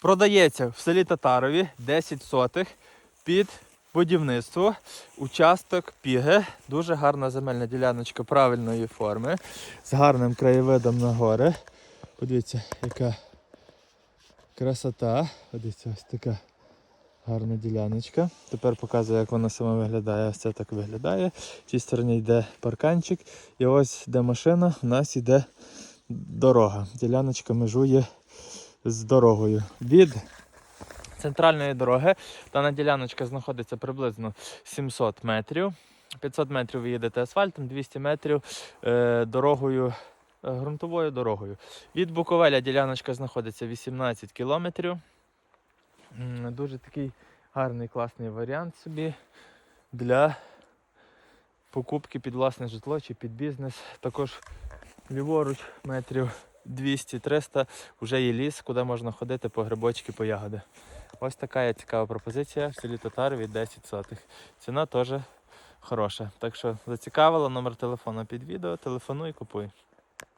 Продається в селі Татарові 10 сотих під будівництво. Участок Піги. Дуже гарна земельна діляночка правильної форми. З гарним краєвидом на гори. Подивіться, яка красота. Подивіться, ось така гарна діляночка. Тепер показую, як вона сама виглядає. Ось це так виглядає. В цій стороні йде парканчик. І ось де машина, у нас йде дорога. Діляночка межує з дорогою. Від центральної дороги дана діляночка знаходиться приблизно 700 метрів. 500 метрів ви їдете асфальтом, 200 метрів е, дорогою, е, ґрунтовою дорогою. Від Буковеля діляночка знаходиться 18 кілометрів. Дуже такий гарний класний варіант собі для покупки під власне житло чи під бізнес. Також ліворуч метрів 200-300 вже є ліс, куди можна ходити по грибочки, по ягоди. Ось така є цікава пропозиція в селі від 10 сотих. Ціна теж хороша. Так що зацікавила номер телефону під відео, телефонуй, купуй.